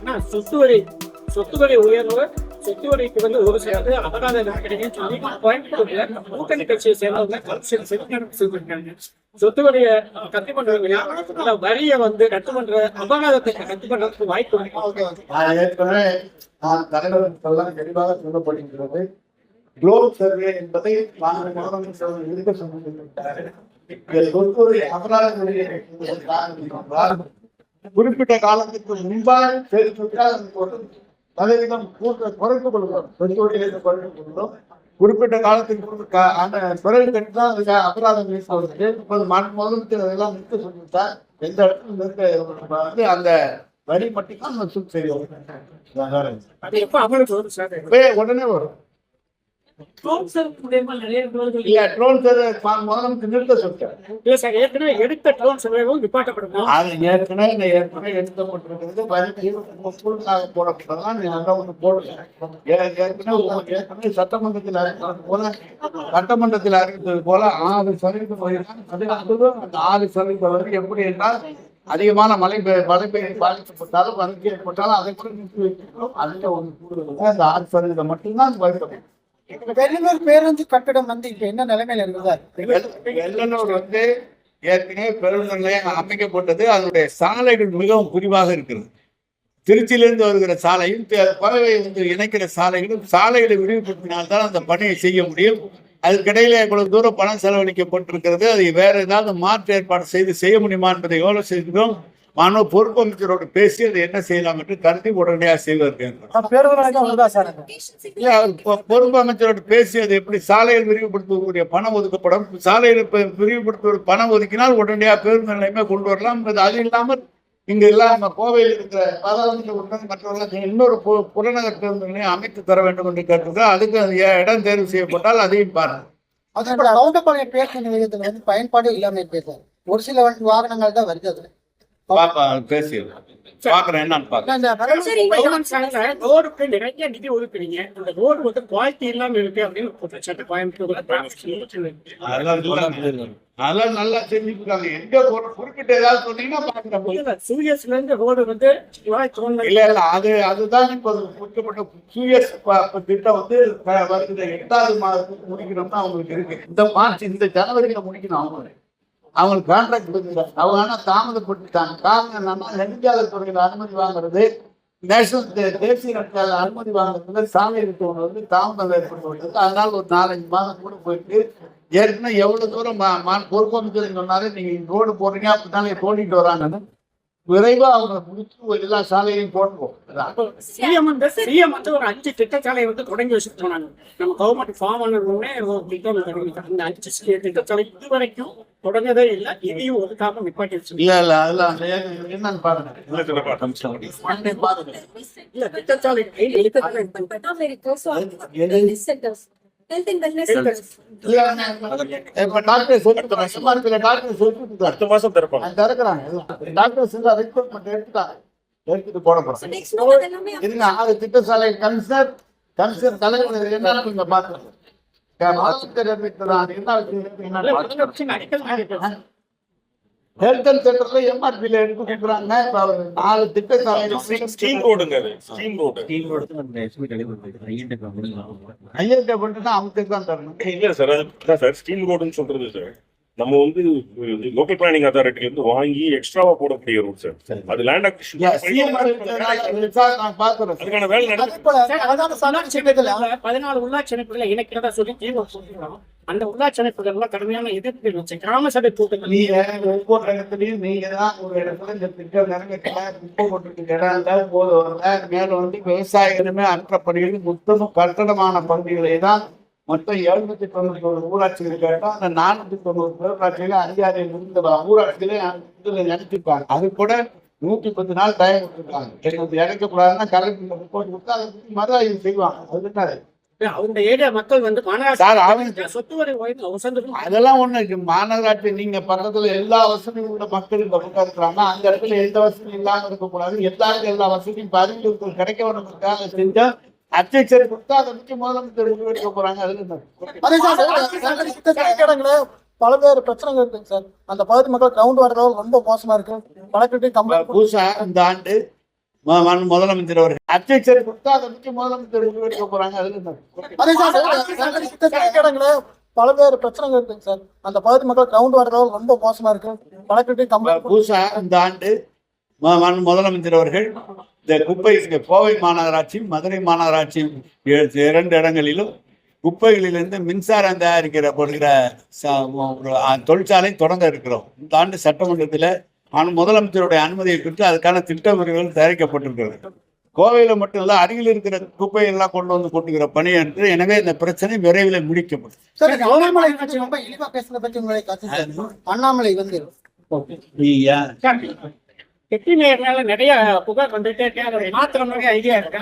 ஆனா சொத்து வரி சொத்து வரி உயர்வு சொத்து வரிக்கு வந்து ஒரு சிலது அபராத நெருக்கடின்னு சொல்லி கோயம்புத்தூர்ல கூட்டணி கட்சியை சேர்ந்தவங்க செஞ்சிருக்காங்க. சொத்து வரியை கத்து பண்றவங்க வரியை வந்து கட்டு பண்ற அபராதத்தை கட்டு பண்றதுக்கு வாய்ப்பு தெளிவாக சொல்லப்படுகிறது குளோப் சர்வே என்பதை முதலமைச்சர் இருக்க ஒவ்வொரு அபராதங்களை என்றால் குறிப்பிட்ட காலத்துக்கு முன்பாக சதவீதம் கூட்ட குறைத்துக் கொள்கிறோம் பெற்றோர்கள் குறைத்துக் கொள்கிறோம் குறிப்பிட்ட காலத்துக்கு அந்த பிறகு கட்டிதான் அதுக்கு அபராதம் வீசுவது இப்போது முதலமைச்சர் அதெல்லாம் நிறுத்த சொல்லிவிட்டார் எந்த இடத்துல நிறுத்த வந்து அந்த வரி மட்டும் தான் வசூல் செய்வோம். உடனே வரும். எடுத்த ட்ரோன் சர்வேவும் நிப்பாட்டப்படுமா? அது ஏற்கனவே இந்த ஏற்கனவே முழுமையாக போடப்பட்டதான் போடல ஏற்கனவே சட்டமன்றத்தில் அறிவித்தது போல சட்டமன்றத்தில் அறிவித்தது போல ஆறு சதவீதம் பதினாறு அந்த ஆறு சதவீதம் வரை எப்படி என்றால் அதிகமான மழை பெய் மழை பெய்ய பாதிக்கப்பட்டாலும் வறட்சி ஏற்பட்டாலும் அதை கூட நிறுத்தி வைக்கிறோம் அதுல ஒரு கூடுதல் அந்த ஆறு சதவீதம் மட்டும்தான் வருத்தம் பெரியனூர் பேருந்து கட்டடம் வந்து இப்ப என்ன நிலைமையில இருக்குதா வெள்ளனூர் வந்து ஏற்கனவே பேருந்து நிலையம் அமைக்கப்பட்டது. அதனுடைய சாலைகள் மிகவும் குறிவாக இருக்கிறது. திருச்சியிலிருந்து வருகிற சாலையும் பறவை வந்து இணைக்கிற சாலைகளும் சாலைகளை விரிவுபடுத்தினால்தான் அந்த பணியை செய்ய முடியும். அதுக்கிடையில இவ்வளவு தூரம் பணம் செலவழிக்கப்பட்டிருக்கிறது அதை வேற ஏதாவது மாற்று ஏற்பாடு செய்து செய்ய முடியுமா என்பதை எவ்வளவு செய்கிறோம் மாணவ பொறுப்பு அமைச்சரோடு பேசி அதை என்ன செய்யலாம் என்று கருதி உடனடியாக செய்வதற்கு ஏற்பாடு. பேருந்து உண்டா சார் இல்ல, அவர் பொ- பொறுப்பு அமைச்சரோடு பேசி அது எப்படி சாலையில் விரிவுபடுத்தக்கூடிய பணம் ஒதுக்கப்படும்? சாலையில் விரிவுபடுத்துவது பணம் ஒதுக்கினால் உடனடியாக பேருந்து நிலையமே கொண்டு வரலாம். அது இல்லாமல் இங்க நம்ம கோவையில் இருக்கிற பாராளுமன்ற உறுப்பினர் மற்றவர்கள் இன்னொரு புறநகர் பேருந்து நிலையம் அமைத்து தர வேண்டும் என்று கேட்டது அதுக்கு இடம் தேர்வு செய்யப்பட்டால் அதையும் பாருங்க. அது இப்ப கவுண்டப்பாளையம் பேருந்து நிலையத்துல வந்து பயன்பாடு இல்லாம பேசுறாரு ஒரு சில வாகனங்கள் தான் வருது பாப்பா பேசி பாக்குறேன் என்னன்னு பாக்குறேன் இந்த கவர்மெண்ட் சார்ந்த ரோடுக்கு நிறைய நிதி ஒதுக்குறீங்க. அந்த ரோடு வந்து குவாலிட்டி இல்லாம இருக்கு அப்படின்னு கோயம்புத்தூர் அதெல்லாம் நல்லா- செஞ்சுருக்காங்க எங்க ஒரு குறிப்பிட்ட ஏதாவது சொன்னீங்கன்னா பாக்குறேன் சூரியஸ்ல இருந்து ரோடு வந்து இல்ல இல்ல அது அதுதான் இப்போ கொடுக்கப்பட்ட சூயஸ் திட்டம் வந்து வருகிற எட்டாவது மாதத்துக்கு முடிக்கணும்னு அவங்களுக்கு இருக்கு. இந்த மார்ச் இந்த ஜனவரியில முடிக்கணும் அவங்க அவங்களுக்கு கான்ட்ராக்ட் கொடுக்கல அவங்க ஆனால் தாமதப்பட்டுட்டாங்க காரணம் என்னன்னா நெடுஞ்சாலை துறையில் அனுமதி வாங்குறது நேஷனல் தேசிய நெடுஞ்சாலை அனுமதி வாங்குறதுல சாலை இருக்கவங்க வந்து தாமதம் ஏற்பட்டு அதனால ஒரு நாலஞ்சு மாதம் கூட போயிட்டு ஏற்கனவே எவ்வளவு தூரம் மா- மா- பொறுப்பமைச்சர் சொன்னாரு நீங்க ரோடு போடுறீங்க அப்படித்தானே தோண்டிட்டு வராங்கன்னு. விரைவா அவங்க முடிச்சு எல்லா சாலையையும் போட்டுருவோம் சிஎம் வந்து சிஎம் வந்து ஒரு அஞ்சு திட்டச்சாலையை வந்து தொடங்கி வச்சுட்டு போனாங்க. நம்ம கவர்மெண்ட் ஃபார்ம் பண்ணணும்னே ஒரு திட்டம் அந்த அஞ்சு திட்டச்சாலை இது வரைக்கும் தொடங்கவே இல்லை இதையும் ஒதுக்காம நிப்பாட்டி வச்சிருக்காங்க இல்ல இல்ல ஏன் என்னன்னு பாருங்க. இல்ல திட்டச்சாலை centers. இல்ல, இப்ப டாக்டர் சொல்லிட்டு எம்ஆர்பியில டாக்டர் சொல்லிட்டு அடுத்த மாசம் திறப்பாங்க. திறக்கிறாங்க எல்லாம். டாக்டர் செஞ்சா ரெக்ரூட்மெண்ட் எடுத்துட்டாங்க எடுத்துட்டு போட போறோம் இருங்க ஆறு திட்டசாலை கமிஷனர் கமிஷனர் தலைவர் என்ன நீங்க பாத்துருங்க ஹெல்த் அண்ட் சென்டர்ல இப்ப அவர் நாலு திட்டசாலை ஸ்கீம் ரோடுங்க அது ஸ்கீம் ரோடு ஐஎஸ்ஏ பண்ணிட்டு அவங்களுக்கு தான். தரணும். இல்ல சார் அது சார் ஸ்கீம் ரோடுன்னு சொல்றது சார் நம்ம வந்து லோக்கல் பிளானிங் அத்தாரிட்டி இருந்து வாங்கி எக்ஸ்ட்ராவா போடக்கூடிய ரூட் சார். அது லேண்ட் அதுக்கான வேலை பதினாலு உள்ளாட்சி அமைப்புகளை இணைக்கிறதா சொல்லி தீர்வு சொல்லிக்கிறோம் அந்த உள்ளாட்சி அமைப்புகள்லாம் கடுமையான எதிர்ப்பு வச்சு கிராம சபை கூட்டங்கள். நீங்க ஒவ்வொரு இடத்துலயும் நீங்க தான் ஒரு இடத்துல இந்த திட்டம் நிறைவேற்றல குப்பை போட்டுட்டு இடம் இல்ல போது வரல மேல வந்து விவசாயிகளுமே அற்ற பணிகள் மொத்தமும் கட்டடமான பகுதிகளை தான் மொத்தம் எழுநூத்தி தொண்ணூத்தி ஒரு ஊராட்சிகள் கேட்டோம் அந்த நானூத்தி தொண்ணூறு பேரூராட்சியில அதிகாரிகள் இருந்த ஊராட்சியிலே இதுல நினைச்சிருப்பாங்க அது கூட நூத்தி பத்து நாள் டைம் கொடுத்துருக்காங்க எங்களுக்கு இறக்கக்கூடாதுன்னா கலெக்டர் ரிப்போர்ட் கொடுத்தா அதை பத்தி மறு ஆய்வு செய்வாங்க. அது என்ன? அந்த ஏரியா மக்கள் வந்து அதெல்லாம் ஒண்ணு மாநகராட்சி நீங்க பக்கத்துல எல்லா வசதியும் உள்ள மக்கள் இந்த பக்கம் இருக்கிறாங்க அந்த இடத்துல எந்த வசதியும் இல்லாம இருக்கக்கூடாது. எல்லாருக்கும் எல்லா வசதியும் பதினெட்டு கிடைக்க வேணுங்கிறதுக்காக செஞ்சா அச்செச்சரி கொடுத்தா அதை பற்றி முதலமைச்சர் முடிவெடுக்க போறாங்க. அதுல பல்வேறு பிரச்சனைகள் இருக்குங்க சார். அந்த பகுதி மக்கள் கிரவுண்ட் வாட்டர் லெவல் ரொம்ப மோசமா இருக்கு. வழக்கிட்டு கம்ப்ளைண்ட் புதுசா இந்த ஆண்டு முதலமைச்சர் அவர்கள் அப்ஜெக்ஷன் கொடுத்தா அதை வச்சு முதலமைச்சர் முடிவெடுக்க போறாங்க. அதுல பல்வேறு பிரச்சனைகள் இருக்குங்க சார். அந்த பகுதி மக்கள் கிரவுண்ட் வாட்டர் லெவல் ரொம்ப மோசமா இருக்கு. வழக்கிட்டு கம்ப்ளைண்ட் புதுசா இந்த ஆண்டு முதலமைச்சர் அவர்கள் இந்த குப்பை கோவை மாநகராட்சி மதுரை மாநகராட்சி இ- இரண்டு இடங்களிலும் குப்பைகளிலிருந்து மின்சாரம் தயாரிக்கிற அ- தொழிற்சாலை தொடங்க இருக்கிறோம். இந்த ஆண்டு சட்டமன்றத்தில் ஆன முதலமைச்சருடைய அனுமதியை பெற்று அதுக்கான திட்டமுறைகள் தயாரிக்கப்பட்டிருக்கிறது. கோவையில மட்டும் இல்ல அருகில் இருக்கிற குப்பையெல்லாம் கொண்டு வந்து கொட்டுகிற பணி என்று எனவே இந்த பிரச்சனை விரைவில் முடிக்கப்படும். அண்ணாமலை வந்து வெற்றி மேயர் நிறைய புகார் வந்துட்டே இருக்கு. அதை மாத்திர மாதிரி ஐடியா இருக்கா.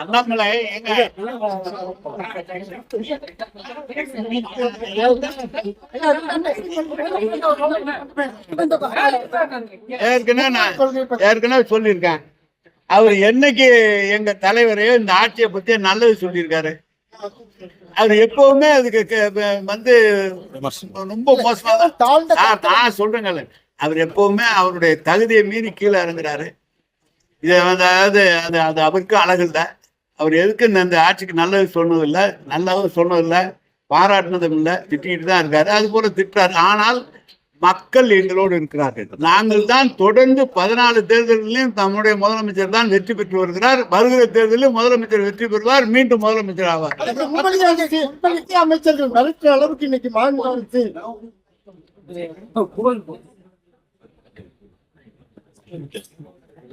அண்ணாமலை எங்க நான் ஏற்கனவே சொல்லியிருக்கேன். அவர் என்னைக்கு எங்க தலைவரையோ இந்த ஆட்சியை பத்தி நல்லது சொல்லியிருக்காரு. அவர் எப்பவுமே அதுக்கு வந்து ரொம்ப மோசமா நான் சொல்றேங்கல்ல. அவர் எப்பவுமே அவருடைய தகுதியை மீறி கீழே இறங்குறாரு. இதை வந்து அதாவது அது அது அவருக்கு அழகு இல்லை அவர் எதுக்கு இந்த ஆட்சிக்கு நல்லது சொன்னதில்லை நல்லதும் சொன்னதில்லை பாராட்டினதும் இல்லை திட்டிக்கிட்டு தான் இருக்காரு. அது போல திட்டுறாரு. ஆனால் மக்கள் எங்களோடு இருக்கிறார்கள். நாங்கள் தான் தொடர்ந்து பதினாலு தேர்தலிலும் நம்முடைய முதலமைச்சர் தான் வெற்றி பெற்று வருகிறார். வருகிற தேர்தலில் முதலமைச்சர் வெற்றி பெறுவார். மீண்டும் முதலமைச்சர் ஆவார். அமைச்சர்கள் மிரட்டுற அளவுக்கு இன்னைக்கு மாநில